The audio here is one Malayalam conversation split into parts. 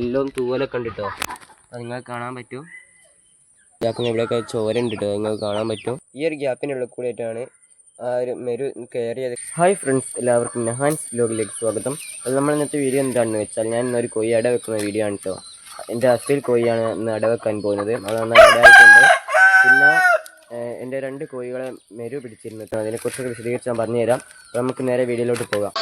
എല്ലാം തൂവലൊക്കെ ഉണ്ട് കേട്ടോ അത് നിങ്ങൾക്ക് കാണാൻ പറ്റും. ഗ്യാപ്പിന് ഇവിടെയൊക്കെ ചോര ഉണ്ട് കേട്ടോ നിങ്ങൾക്ക് കാണാൻ പറ്റും. ഈ ഒരു ഗ്യാപ്പിനുള്ള കൂടിയിട്ടാണ് ആ ഒരു മെരു കയറിയത് ഹായ് ഫ്രണ്ട്സ് എല്ലാവർക്കും നഹാൻസ് ബ്ലോഗിലേക്ക് സ്വാഗതം. അത് നമ്മൾ ഇന്നത്തെ വീഡിയോ എന്താണെന്ന് വെച്ചാൽ ഞാൻ ഇന്നൊരു കൊയ്യ അട വെക്കുന്ന വീഡിയോ ആണ് കേട്ടോ എന്റെ അസ്ഥയിൽ കൊയ്യാണ് ഇന്ന് അട വെക്കാൻ പോകുന്നത്. അത് നന്നായി പിന്നെ എന്റെ രണ്ട് കോഴികളെ മെരു പിടിച്ചിരുന്നു അതിനെക്കുറിച്ചൊക്കെ വിശദീകരിച്ച് ഞാൻ പറഞ്ഞുതരാം. അപ്പോൾ നമുക്ക് നേരെ വീഡിയോയിലോട്ട് പോകാം.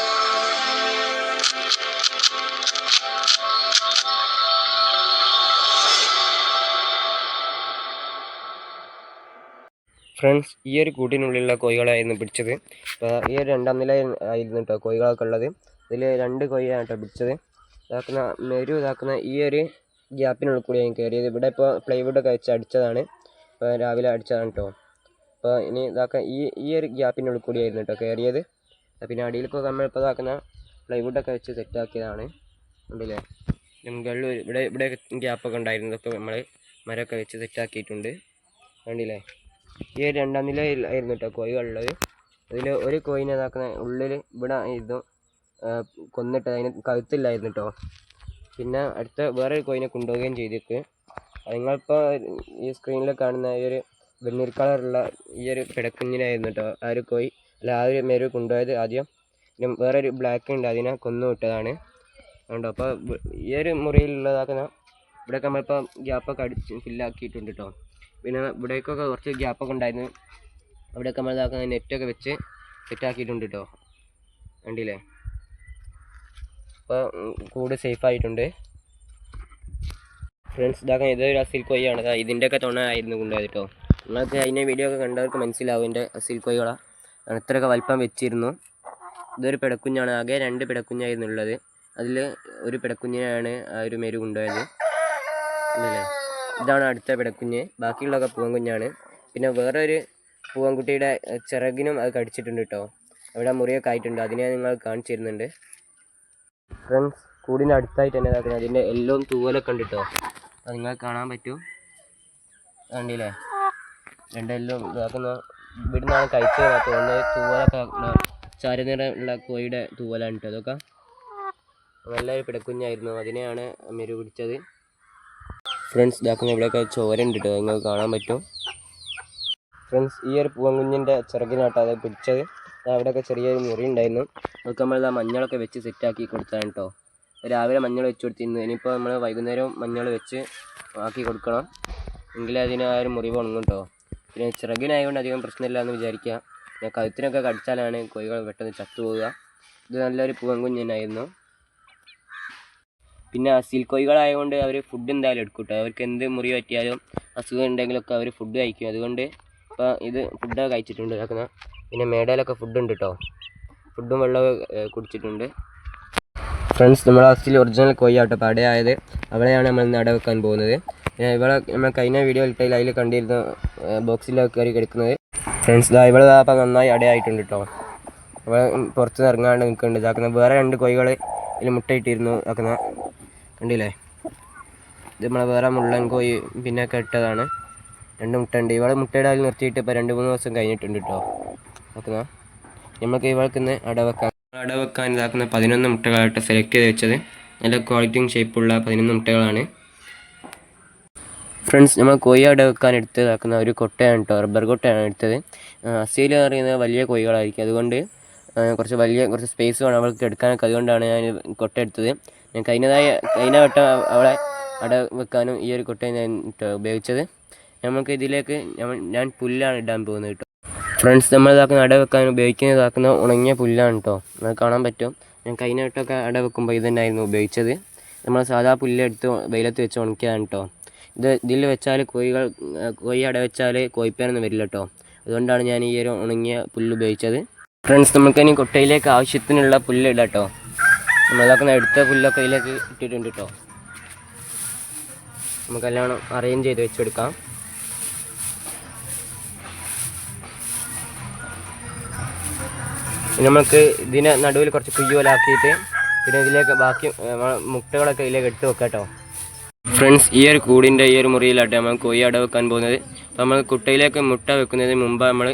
ഫ്രണ്ട്സ് ഈ ഒരു കൂട്ടിനുള്ളിലുള്ള കോഴികളായിരുന്നു പിടിച്ചത്. അപ്പോൾ ഈ ഒരു രണ്ടാം നില ആയിരുന്നു കേട്ടോ കോഴികളൊക്കെ ഉള്ളത്. ഇതിൽ രണ്ട് കോഴിയാണ് കേട്ടോ പിടിച്ചത്. ഇതാക്കുന്ന മെരു ഇതാക്കുന്ന ഈ ഒരു ഗ്യാപ്പിനുള്ളിൽ കൂടി ഞാൻ കയറിയത്. ഇവിടെ ഇപ്പോൾ പ്ലൈവുഡൊക്കെ വെച്ച് അടിച്ചതാണ്. ഇപ്പോൾ രാവിലെ അടിച്ചതാണ് കേട്ടോ അപ്പോൾ ഇനി ഇതാക്കാൻ ഈ ഈ ഒരു ഗ്യാപ്പിനുള്ളിൽ കൂടിയായിരുന്നു കേട്ടോ കയറിയത്. പിന്നെ അടിയിലൊക്കെ നമ്മളിപ്പോൾ ഇതാക്കുന്ന പ്ലൈവുഡൊക്കെ വെച്ച് സെറ്റാക്കിയതാണ് ഉണ്ടല്ലേ മുകളിൽ ഇവിടെ ഇവിടെ ഗ്യാപ്പൊക്കെ ഉണ്ടായിരുന്നു. ഇതൊക്കെ നമ്മൾ മരമൊക്കെ വെച്ച് സെറ്റാക്കിയിട്ടുണ്ട് കണ്ടില്ലേ? ഈ ഒരു രണ്ടാം ആയിരുന്നു കേട്ടോ കോഴികളുള്ളത് അതിൽ ഒരു കോയിനെ ഇതാക്കുന്ന ഉള്ളിൽ ഇവിടെ ഇതും കൊന്നിട്ട് അതിന് കഴുത്തില്ലായിരുന്നു കേട്ടോ പിന്നെ അടുത്ത വേറൊരു കോയിനെ കൊണ്ടുപോവുകയും അത് നിങ്ങളിപ്പോൾ ഈ സ്ക്രീനിൽ കാണുന്ന ഈ ഒരു വെണ്ണീർ കളറുള്ള ഈ ഒരു പിടക്കുഞ്ഞിനായിരുന്നു കേട്ടോ ആ ഒരു കോയി അല്ല ആ ഒരു മെരു കൊണ്ടുപോയത് ആദ്യം. പിന്നെ വേറൊരു ബ്ലാക്ക് ഉണ്ട് അതിനെ കൊന്നു വിട്ടതാണ്. അതുകൊണ്ട് അപ്പോൾ ഈ ഒരു മുറിയിലുള്ളതാക്കുന്ന ഇവിടെയൊക്കെ നമ്മളിപ്പോൾ ഗ്യാപ്പൊക്കെ അടിച്ച് ഫില്ലാക്കിയിട്ടുണ്ട് കേട്ടോ പിന്നെ ഇവിടേക്കൊക്കെ കുറച്ച് ഗ്യാപ്പൊക്കെ ഉണ്ടായിരുന്നു. അവിടെയൊക്കെ നമ്മൾ ഇതാക്കുന്ന നെറ്റൊക്കെ വെച്ച് സെറ്റാക്കിയിട്ടുണ്ട് കേട്ടോ കണ്ടില്ലേ? അപ്പോൾ കൂട് സേഫ് ആയിട്ടുണ്ട്. ഫ്രണ്ട്സ് ഇതാക്കാൻ ഇതൊരു അസിൽ കൊയ്യാണ് ഇതിന്റെയൊക്കെ തുണ ആയിരുന്നു കൊണ്ടുപോയത് കേട്ടോ നിങ്ങൾക്ക് അതിന്റെ വീഡിയോ ഒക്കെ കണ്ടവർക്ക് മനസ്സിലാവും എന്റെ അസിൽ കൊയ്കളാണ് ഇത്രയൊക്കെ വലിപ്പം വെച്ചിരുന്നു. ഇതൊരു പിടക്കുഞ്ഞാണ്. ആകെ രണ്ട് പിടക്കുഞ്ഞായിരുന്നു ഉള്ളത്. അതിൽ ഒരു പിടക്കുഞ്ഞിനെയാണ് ആ ഒരു മെരു കൊണ്ടുപോയത്. അല്ലേ ഇതാണ് അടുത്ത പിടക്കുഞ്ഞ് ബാക്കിയുള്ളതൊക്കെ പൂവൻകുഞ്ഞാണ്. പിന്നെ വേറൊരു പൂവൻകുട്ടിയുടെ ചിറകിനും അത് കടിച്ചിട്ടുണ്ട് കേട്ടോ അവിടെ മുറിയൊക്കെ ആയിട്ടുണ്ട്. അതിനെ നിങ്ങൾ കാണിച്ചു തരുന്നുണ്ട്. ഫ്രണ്ട്സ് കൂടിന്റെ അടുത്തായിട്ട് തന്നെ ഇതാക്കുന്നത് അതിന്റെ എല്ലാം തൂവലൊക്കെ ഉണ്ട് കേട്ടോ അത് നിങ്ങൾക്ക് കാണാൻ പറ്റും. കണ്ടില്ലേ? രണ്ടെല്ലാം ഇതാക്കുന്ന ഇവിടുന്നാണ് കഴിച്ചത്. തോന്നുന്നത് തൂവലൊക്കെ ചാരനിറമുള്ള കോഴിയുടെ തൂവലാണ് കേട്ടോ അതൊക്കെ. നല്ലൊരു പിടക്കുഞ്ഞായിരുന്നു അതിനെയാണ് മെരു പിടിച്ചത്. ഫ്രണ്ട്സ് ഇതാക്കുന്ന ഇവിടെയൊക്കെ ചോര ഉണ്ട് കേട്ടോ നിങ്ങൾക്ക് കാണാൻ പറ്റും. ഫ്രണ്ട്സ് ഈ ഒരു പൂവൻകുഞ്ഞിന്റെ ചിറകിനാട്ടോ അത് പിടിച്ചത്. അവിടെയൊക്കെ ചെറിയൊരു മുറി ഉണ്ടായിരുന്നു. അതൊക്കെ നമ്മൾ ആ മഞ്ഞളൊക്കെ വെച്ച് സെറ്റാക്കി കൊടുത്താണ് കേട്ടോ രാവിലെ മഞ്ഞൾ വെച്ച് കൊടുത്തിരുന്നു ഇനിയിപ്പോൾ നമ്മൾ വൈകുന്നേരം മഞ്ഞൾ വെച്ച് ആക്കി കൊടുക്കണം. എങ്കിലേ അതിന് ആ ഒരു മുറിവ് ഉണങ്ങും കേട്ടോ പിന്നെ ചിറകിനായതുകൊണ്ട് അധികം പ്രശ്നമില്ല എന്ന് വിചാരിക്കുക കഴുത്തിനൊക്കെ കടിച്ചാലാണ് കോഴികൾ പെട്ടെന്ന് ചത്തുപോവുക ഇത് നല്ലൊരു പൂവൻകുഞ്ഞനായിരുന്നു. പിന്നെ അസീൽ കോഴികളായതുകൊണ്ട് അവർ ഫുഡ് എന്തായാലും എടുക്കും കേട്ടോ അവർക്ക് എന്ത് മുറി പറ്റിയാലും അസുഖം ഉണ്ടെങ്കിലൊക്കെ അവർ ഫുഡ് കഴിക്കും. അതുകൊണ്ട് ഇപ്പോൾ ഇത് ഫുഡൊക്കെ കഴിച്ചിട്ടുണ്ട്. ഇതാക്കുന്ന പിന്നെ മേടയിലൊക്കെ ഫുഡ് ഉണ്ട് കേട്ടോ ഫുഡും വെള്ളവും ഏഹ്, കുടിച്ചിട്ടുണ്ട്. ഫ്രണ്ട്സ് നമ്മൾ അസീൽ ഒറിജിനൽ കോഴിയാട്ടോ. അപ്പോൾ അടയായത് അവളെയാണ് നമ്മൾ അട വെക്കാൻ പോകുന്നത്. ഇവളെ നമ്മൾ കഴിഞ്ഞ വീഡിയോ ഇട്ടതിൽ അതിൽ കണ്ടിരുന്ന ബോക്സിലൊക്കെ കയറി കിടക്കുന്നത്. ഫ്രണ്ട്സ് ഇതാ ഇവളെ ദാ അപ്പം നന്നായി അടയായിട്ടുണ്ട് കേട്ടോ അവൾ പുറത്ത് ഇറങ്ങാണ്ട് നിൽക്കുന്നുണ്ട്. ഇതാക്കുന്ന വേറെ രണ്ട് കോഴികൾ ഇതിൽ മുട്ടയിട്ടിരുന്നു. ഇതാക്കുന്ന കണ്ടില്ലേ? ഇത് നമ്മളെ വേറെ മുള്ളൻ കോയി പിന്നെ ഒക്കെ ഇട്ടതാണ് രണ്ട് മുട്ട ഉണ്ട് ഇവളെ മുട്ടയിടാൽ നിർത്തിയിട്ട് ഇപ്പോൾ രണ്ട് മൂന്ന് ദിവസം കഴിഞ്ഞിട്ടുണ്ട് കേട്ടോ നോക്കുന്ന. നമുക്ക് ഇവൾക്ക് ഇന്ന് അടവെക്കാൻ അടവെക്കാൻ ഇതാക്കുന്ന പതിനൊന്ന് മുട്ടകളായിട്ട് സെലക്ട് ചെയ്ത് വെച്ചത്. നല്ല ക്വാളിറ്റിയും ഷേപ്പുള്ള പതിനൊന്ന് മുട്ടകളാണ്. ഫ്രണ്ട്സ് നമ്മൾ കോഴി അടവെക്കാൻ എടുത്ത് ഇതാക്കുന്ന ഒരു കൊട്ടയാണ് കേട്ടോ റബ്ബർ കൊട്ടയാണ് എടുത്തത്. അസീൽ എന്ന് പറയുന്നത് വലിയ കോഴികളായിരിക്കും. അതുകൊണ്ട് കുറച്ച് വലിയ കുറച്ച് സ്പേസ് വേണം അവൾക്ക് എടുക്കാനൊക്കെ. അതുകൊണ്ടാണ് ഞാൻ കൊട്ട എടുത്തത്. ഞാൻ കഴിഞ്ഞതായ കഴിഞ്ഞ വട്ടം അവിടെ അവളെ അട വെക്കാനും ഈ ഒരു കുട്ടയെ ഞാൻ ഉപയോഗിച്ചത്. നമുക്ക് ഇതിലേക്ക് ഞാൻ പുല്ലാണ് ഇടാൻ പോകുന്നത് കേട്ടോ ഫ്രണ്ട്സ് നമ്മൾ ഇതാക്കുന്ന അട വെക്കാൻ ഉപയോഗിക്കുന്ന ഇതാക്കുന്ന ഉണങ്ങിയ പുല്ലാണ് കേട്ടോ അത് കാണാൻ പറ്റും. ഞാൻ കഴിഞ്ഞ വട്ടമൊക്കെ അട വെക്കുമ്പോൾ ഇത് തന്നെയായിരുന്നു ഉപയോഗിച്ചത്. നമ്മൾ സാധാ പുല്ലെടുത്ത് വെയിലത്ത് വെച്ച് ഉണക്കിയതാണ് കേട്ടോ ഇത് ഇതിൽ വെച്ചാൽ കോഴികൾ കോഴി അട വെച്ചാൽ കോഴിപ്പേനൊന്നും വരില്ല കേട്ടോ അതുകൊണ്ടാണ് ഞാൻ ഈ ഒരു ഉണങ്ങിയ പുല്ല് ഉപയോഗിച്ചത്. ഫ്രണ്ട്സ് നമുക്കിനി കുട്ടയിലേക്ക് ആവശ്യത്തിനുള്ള പുല്ല് ഇടാം കേട്ടോ നമ്മളതൊക്കെ എടുത്ത പുല്ലൊക്കെ ഇതിലേക്ക് ഇട്ടിട്ടുണ്ട് കേട്ടോ നമുക്കെല്ലാം അറേഞ്ച് ചെയ്ത് വെച്ചെടുക്കാം. ഇനി നമുക്ക് ഇതിനെ നടുവിൽ കുറച്ച് കുയ്യോലാക്കിയിട്ട് പിന്നെ ഇതിലേക്ക് ബാക്കി മുട്ടകളൊക്കെ ഇതിലേക്ക് എടുത്ത് വെക്കാം കേട്ടോ ഫ്രണ്ട്സ് ഈ ഒരു കൂടിന്റെ ഈ ഒരു മുറിയിലാട്ടെ നമ്മൾ കൊയ്യ അട വെക്കാൻ പോകുന്നത്. അപ്പോൾ നമ്മൾ കുട്ടയിലേക്ക് മുട്ട വെക്കുന്നതിന് മുമ്പ് നമ്മൾ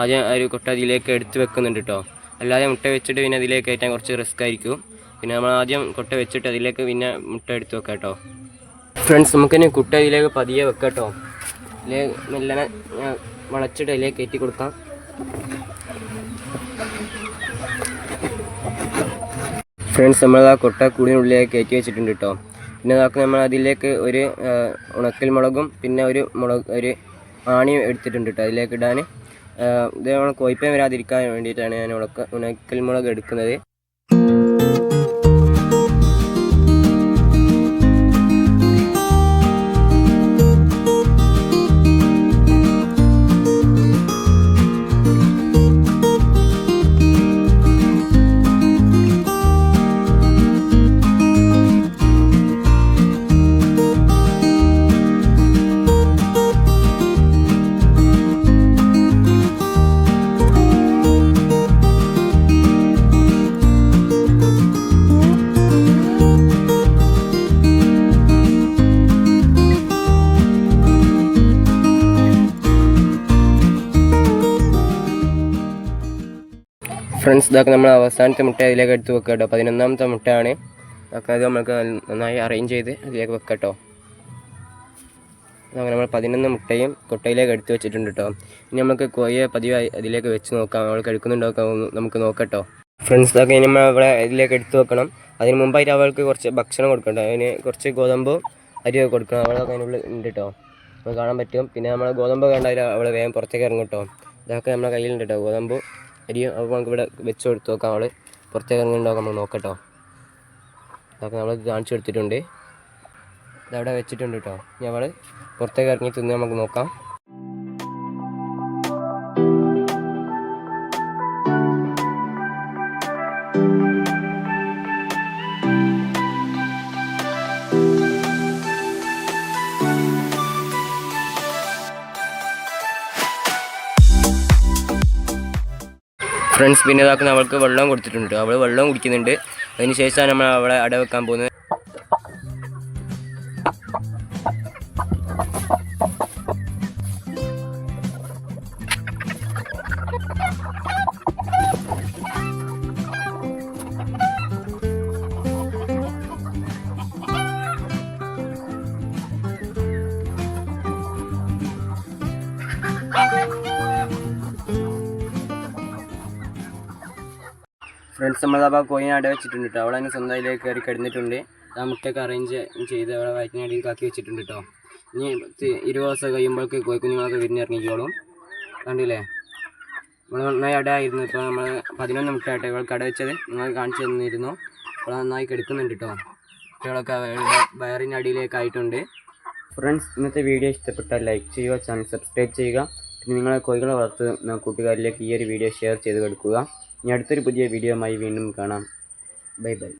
ആദ്യം ഒരു കുട്ട അതിലേക്ക് എടുത്ത് വെക്കുന്നുണ്ട് കേട്ടോ അല്ലാതെ മുട്ട വെച്ചിട്ട് പിന്നെ അതിലേക്ക് കയറ്റാൻ കുറച്ച് റിസ്ക് ആയിരിക്കും. പിന്നെ നമ്മൾ ആദ്യം കൊട്ട വെച്ചിട്ട് അതിലേക്ക് പിന്നെ മുട്ട എടുത്ത് വെക്കാം കേട്ടോ. ഫ്രണ്ട്സ് നമുക്കിനി കുട്ട ഇതിലേക്ക് പതിയെ വെക്കാം കേട്ടോ. ഇതിലെ മെല്ലനെ വളച്ചിട്ട് അതിലേക്ക് കയറ്റി കൊടുക്കാം. ഫ്രണ്ട്സ് നമ്മൾ ആ കൊട്ട കൂടിനുള്ളിലേക്ക് കയറ്റി വെച്ചിട്ടുണ്ട് കേട്ടോ. പിന്നെ നമുക്ക് നമ്മൾ അതിലേക്ക് ഒരു ഉണക്കൽ മുളകും പിന്നെ ഒരു മുളക് ഒരു ആണിയും എടുത്തിട്ടുണ്ട് കേട്ടോ അതിലേക്ക് ഇടാൻ. ഇത് നമ്മൾ കോയിപ്പം വരാതിരിക്കാൻ വേണ്ടിയിട്ടാണ് ഞാൻ ഉണക്ക ഉണക്കൽ മുളക് എടുക്കുന്നത്. ഫ്രണ്ട്സ് ഇതൊക്കെ നമ്മൾ അവസാനത്തെ മുട്ട അതിലേക്ക് എടുത്ത് വെക്കുക കേട്ടോ. പതിനൊന്നാമത്തെ മുട്ടയാണ്. അതൊക്കെ അത് നമ്മൾക്ക് നന്നായി അറേഞ്ച് ചെയ്ത് അതിലേക്ക് വെക്കാം കേട്ടോ. അങ്ങനെ നമ്മൾ പതിനൊന്ന് മുട്ടയും കുട്ടയിലേക്ക് എടുത്ത് വെച്ചിട്ടുണ്ട് കേട്ടോ. ഇനി നമുക്ക് കോഴിയെ പതിവായി അതിലേക്ക് വെച്ച് നോക്കാം. അവൾക്ക് എടുക്കുന്നുണ്ടോ നമുക്ക് നോക്കട്ടോ ഫ്രണ്ട്സ് ഇതൊക്കെ ഇനി നമ്മൾ അവിടെ ഇതിലേക്ക് എടുത്ത് വെക്കണം. അതിന് മുമ്പായിട്ട് അവൾക്ക് കുറച്ച് ഭക്ഷണം കൊടുക്കണ്ട അതിന് കുറച്ച് ഗോതമ്പ് അരിയൊക്കെ കൊടുക്കണം. അവളൊക്കെ അതിനുള്ളിൽ ഉണ്ട് കേട്ടോ. നമുക്ക് കാണാൻ പറ്റും. പിന്നെ നമ്മൾ ഗോതമ്പ് കണ്ടാൽ അവൾ വേഗം പുറത്തേക്ക് ഇറങ്ങും കേട്ടോ. ഇതൊക്കെ നമ്മുടെ കയ്യിലുണ്ട് കേട്ടോ. ഗോതമ്പ് അരിയും അപ്പോൾ നമുക്ക് ഇവിടെ വെച്ച് കൊടുത്ത് നോക്കാം അവൾ പുറത്തേക്ക് ഇറങ്ങുന്നുണ്ടോ നമ്മൾ നോക്കട്ടോ. അതൊക്കെ നമ്മൾ കാണിച്ചു കൊടുത്തിട്ടുണ്ട്. ഇതവിടെ വെച്ചിട്ടുണ്ട് കേട്ടോ ഇനി അവൾ പുറത്തേക്ക് ഇറങ്ങി തിന്ന് നമുക്ക് നോക്കാം. ഫ്രണ്ട്സ് പിന്നെ ഇതാക്കുന്ന അവൾക്ക് വെള്ളം കൊടുത്തിട്ടുണ്ട്. അവൾ വെള്ളം കുടിക്കുന്നുണ്ട്. അതിന് ശേഷമാണ് നമ്മൾ അവളെ അട വെക്കാൻ പോകുന്നത്. ഫ്രണ്ട്സ് നമ്മളപ്പോൾ കോയിൻ അവിടെ വെച്ചിട്ടുണ്ട് കേട്ടോ അവളെ തന്നെ സ്വന്തം അതിലേക്ക് കയറി കിടന്നിട്ടുണ്ട്. ആ അറേഞ്ച് ചെയ്ത് അവളെ വയറ്റിനടിയിൽ കാക്കി വെച്ചിട്ടുണ്ട് കേട്ടോ ഇനി ഇരുപത് ദിവസം കഴിയുമ്പോഴേക്ക് കോയിക്കുഞ്ഞുങ്ങളൊക്കെ വിരിഞ്ഞിറങ്ങിക്കോളും. കണ്ടില്ലേ? നമ്മൾ നന്നായി അവിടെ ആയിരുന്നു ഇപ്പോൾ നമ്മൾ പതിനൊന്ന് മുട്ടയായിട്ട് ഇവൾക്ക് അട വെച്ചത്. നിങ്ങൾ കാണിച്ചു തന്നിരുന്നു. അവളെ നന്നായി കിടക്കുന്നുണ്ട് കേട്ടോ കുട്ടികളൊക്കെ വയറിന്റെ അടിയിലേക്ക് ആയിട്ടുണ്ട്. ഫ്രണ്ട്സ് ഇന്നത്തെ വീഡിയോ ഇഷ്ടപ്പെട്ടാൽ ലൈക്ക് ചെയ്യുക ചാനൽ സബ്സ്ക്രൈബ് ചെയ്യുക. പിന്നെ നിങ്ങളെ കോഴികളെ വളർത്തുന്ന കൂട്ടുകാരിലേക്ക് ഈ ഒരു വീഡിയോ ഷെയർ ചെയ്ത് കൊടുക്കുക. ഇനി അടുത്തൊരു പുതിയ വീഡിയോയുമായി വീണ്ടും കാണാം. Bye bye.